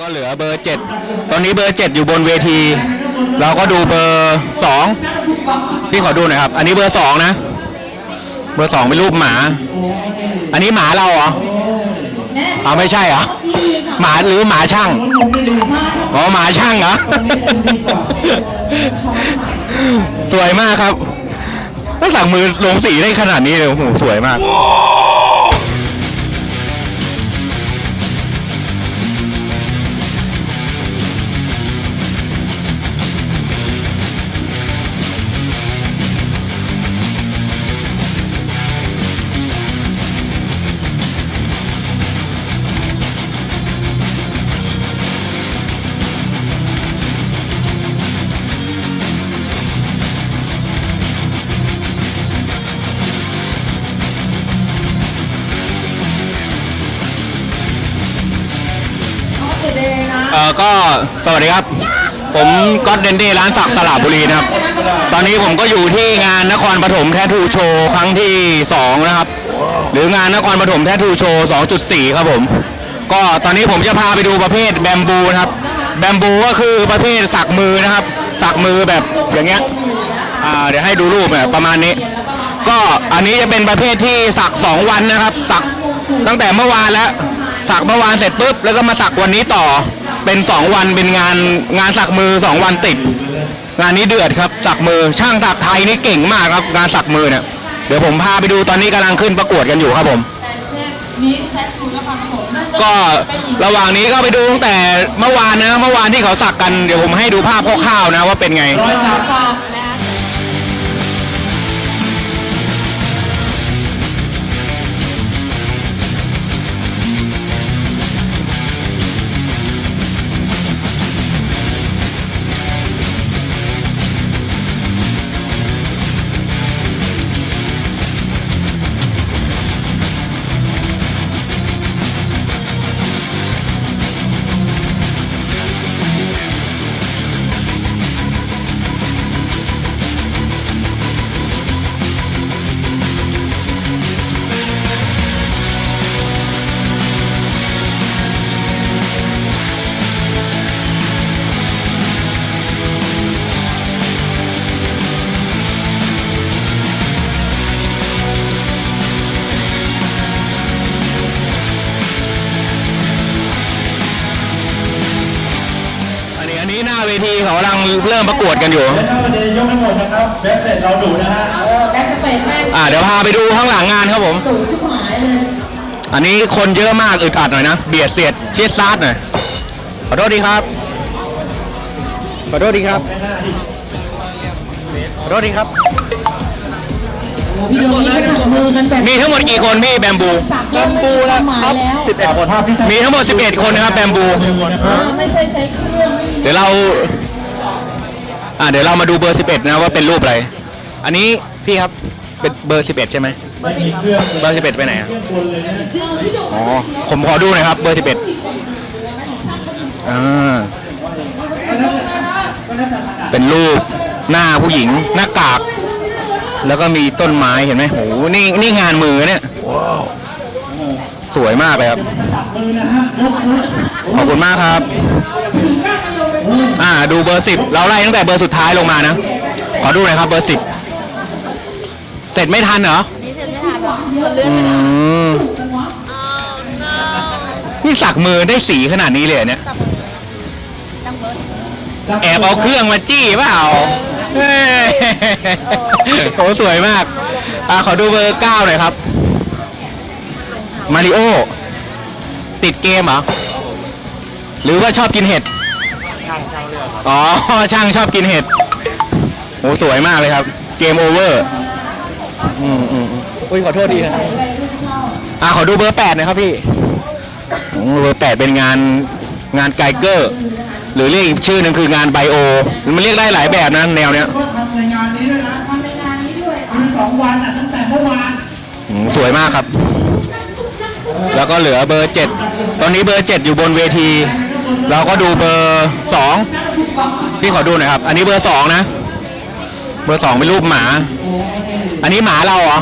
ก็เหลือเบอร์เจ็ดตอนนี้เบอร์เจ็ดอยู่บนเวที เราก็ดูเบอร์สองพี่ขอดูหน่อยครับ อันนี้เบอร์สองนะ เบอร์สองเป็นรูปหมา อันนี้หมาเราเหรอเอาไม่ใช่เหรอ หมาหรือหมาช่าง อ๋อหมาช่างเหรอ สวยมากครับต้องสั่งมือลงสีได้ขนาดนี้เลยโอ้โหสวยมาก เออก็สวัสดีครับ ผมก๊อตเดนเดร้านสักสระบุรีนะครับ ตอนนี้ผมก็อยู่ที่งานนครปฐมแททูโชว์ครั้งที่ 2 นะครับ หรืองานนครปฐมแททูโชว์2.4 ครับผม ก็ตอนนี้ผมจะพาไปดูประเภทแบมบูนะครับ แบมบูก็คือประเภทสักมือนะครับ สักมือแบบอย่างเงี้ยอ่าเดี๋ยวให้ดูรูปเนี่ยประมาณนี้ ก็อันนี้จะเป็นประเภทที่สัก 2 วันนะครับ สักตั้งแต่เมื่อวานแล้ว สักเมื่อวานเสร็จปุ๊บแล้วก็มาสักวันนี้ต่อ เป็น 2 วันเป็นงานงานสักมือ 2 วันติด งานนี้เดือดครับสักมือช่างสักไทยนี่เก่งมากครับงานสักมือเนี่ยเดี๋ยวผมพาไปดูตอนนี้กำลังขึ้นประกวดกันอยู่ครับผมมิสแททูนครปฐมนั่นก็ระหว่างนี้ก็ไปดูตั้งแต่เมื่อวานนะเมื่อวานที่เขาสักกันเดี๋ยวผมให้ดูภาพคร่าวๆนะว่าเป็นไง รอยสัก เขากำลังเริ่มประกวดกันอยู่ถ้วันนี้ยกให้หมดนะครับเบสเสร็จเราดูนะฮะแบ็คสเปซแม่งอ่าเดี๋ยวพาไปดูข้างหลังงานครับผมตู่ชิบหายเลย อันนี้คนเยอะมากอึดอัดหน่อยนะ เบียดเสียดเชียดซาดหน่อยขอโทษดีครับขอโทษดีครับขอโทษดีครับ พี่โดมนี่ก็สักมือกันแบบมีทั้งหมดกี่คนพี่แบมบู สักแล้วไม่มีความหมายแล้ว11คนภาพที่มีทั้งหมด 11 คนนะครับแบมบู ไม่ใช่ใช้เครื่อง เดี๋ยวเรา อ่าเดี๋ยวเรามาดูเบอร์ 11 นะว่าเป็นรูปอะไร อันนี้พี่ครับเป็นเบอร์ 11 ใช่ไหมไม่มีเครื่องเบอร์ 11 ไปไหนอะเองกลเลยนะอ๋อผมขอดูหน่อยครับเบอร์ 11อ่าเป็นรูปหน้าผู้หญิงหน้ากาก แล้วก็มีต้นไม้เห็นไหมโหนี่นี่งานมือเนี่ยสวยมากเลยครับ ขอบคุณมากครับ อ่าดูเบอร์สิบเราไล่ตั้งแต่เบอร์สุดท้ายลงมานะ ขอดูหน่อยครับเบอร์สิบเสร็จไม่ทันเหรออืมนี่สักมือได้สีขนาดนี้เลยเหรอเนี่ยแอบเอาเครื่องมาจี้เปล่าเฮ้ยโหสวยมากอะขอดูเบอร์เก้าหน่อยครับ มาริโอ ติดเกมเหรอ หรือว่าชอบกินเห็ด อ๋อ ช่างชอบกินเห็ดโหสวยมากเลยครับ เกมโอเวอร์อืมอืมอืมอุ้ยขอโทษดีนะอะขอดูเบอร์แปดหน่อยครับพี่โอ้เบอร์แปดเป็นงานงานไกเกอร์ หรือเรียกอีกชื่อหนึ่งคืองานไบโอ มันเรียกได้หลายแบบนะแนวเนี้ยก็ทำในงานนี้ด้วยนะทำในงานนี้ด้วยคือสองวันอะตั้งแต่เมื่อวาน อืมสวยมากครับ แล้วก็เหลือเบอร์เจ็ดตอนนี้เบอร์เจ็ดอยู่บนเวที เราก็ดูเบอร์สองพี่ขอดูหน่อยครับ อันนี้เบอร์สองนะ เบอร์สองเป็นรูปหมา อันนี้หมาเราเหรอ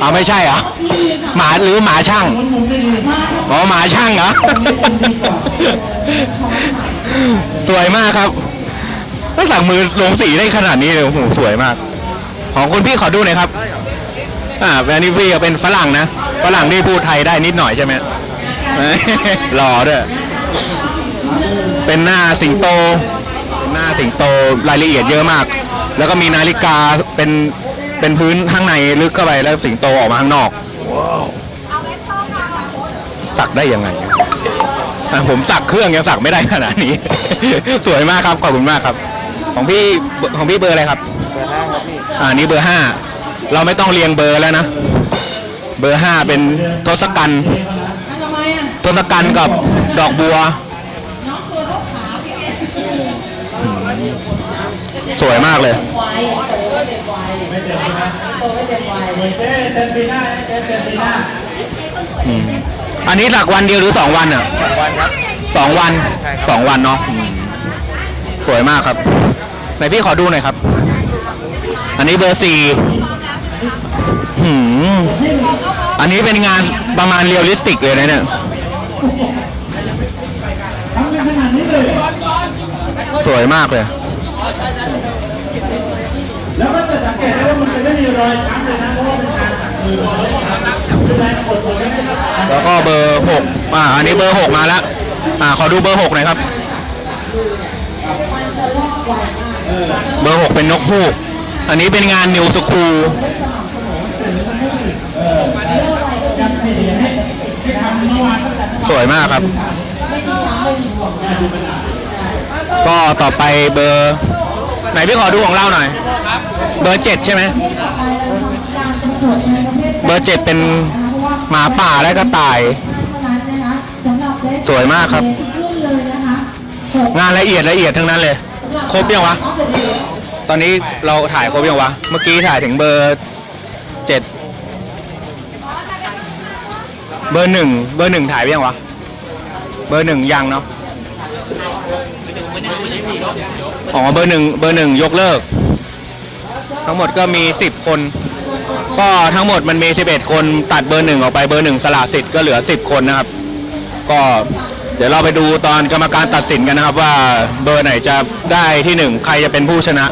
เอาไม่ใช่เหรอหมาหรือหมาช่างอ๋อหมาช่างเหรอสวยมากครับต้องสั่งมือลงสีได้ขนาดนี้เลยโอ้โหสวยมาก ของคุณพี่ขอดูหน่อยครับอ่าอันนี้พี่เป็นฝรั่งนะฝรั่งที่พูดไทยได้นิดหน่อยใช่ไหมหล่อด้วย เป็นหน้าสิงโตเป็นหน้าสิงโตรายละเอียดเยอะมาก แล้วก็มีนาฬิกาเป็นเป็นพื้นข้างในลึกเข้าไปแล้วสิงโตออกมาข้างนอก สักได้ยังไงอะผมสักเครื่องยังสักไม่ได้ขนาดนี้ สวยมากครับขอบคุณมากครับ ของพี่ของพี่เบอร์อะไรครับ เบอร์ห้าครับพี่อ่านี่เบอร์ห้าเราไม่ต้องเรียงเบอร์แล้วนะ เบอร์ห้าเป็นทศกัณฐ์ทำไมอะทศกัณฐ์กับดอกบัว วยมากเลยควายโตไม่เต็มวัยไม่เต็มนะโตไม่เต็มวัยเจ๊เต็มปีหน้าเจ๊เต็มปีหน้าอันนี้สักวันเดียวหรือสองวันอะสองวันครับ สองวันสองวันเนาะอืมสวยมากครับไหนพี่ขอดูหน่อยครับ อันนี้เบอร์สี่หืมอันนี้เป็นงานประมาณเรียลลิสติกเลยนะเนี่ย ทำกันขนาดนี้เลย สวยมากเลย มันจะไม่มีรอยช้ำเลยนะเพราะว่าเป็นการสักมือเป็นแรงกดตัวไม่ได้แล้วก็เบอร์หกอ่าอันนี้เบอร์หกมาแล้วอ่าขอดูเบอร์หกหน่อยครับ เบอร์หกเป็นนกฮูก อันนี้เป็นงานนิวสคูลสวยมากครับ ก็ต่อไปเบอร์ ไหนพี่ขอดูของเราหน่อย เบอร์เจ็ดใช่ไหมเบอร์เจ็ดเป็นหมาป่าและกระต่าย สวยมากครับ งานละเอียดละเอียดทั้งนั้นเลย ครบยังวะ ตอนนี้เราถ่ายครบยังวะ เมื่อกี้ถ่ายถึงเบอร์เจ็ดเบอร์หนึ่งเบอร์หนึ่งถ่ายไปยังวะ เบอร์หนึ่งยังเนาะอ๋อเบอร์หนึ่งเบอร์หนึ่งยกเลิก ทั้งหมดก็มี 10 คน ก็ทั้งหมดมันมี 11 คนตัดเบอร์หนึ่งออกไปเบอร์หนึ่งสละสิทธิ์ก็เหลือ 10 คนนะครับ ก็เดี๋ยวเราไปดูตอนกรรมการตัดสินกันนะครับว่าเบอร์ไหนจะได้ที่หนึ่งใครจะเป็นผู้ชนะ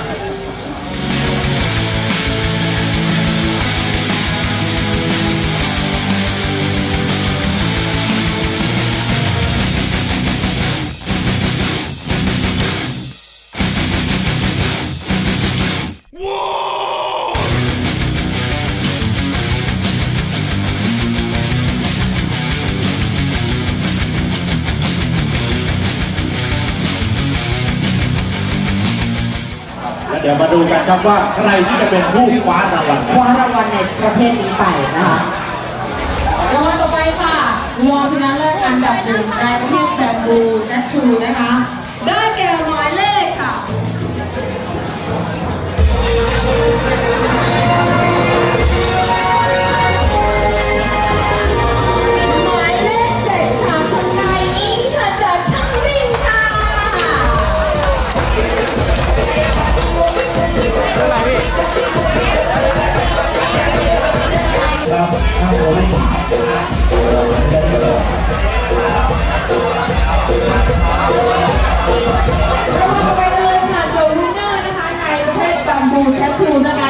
ดี๋ยวมาดูกันครับว่าใครที่จะเป็นผู้คว้ารางวัลคว้ารางวัลในประเภทนี้ไปนะคะรางวัลต่อไปค่ะรองชนะเลิศอันดับหนึ่งในประเภทแบมบูนัทชูนะคะ ได้แก่ เร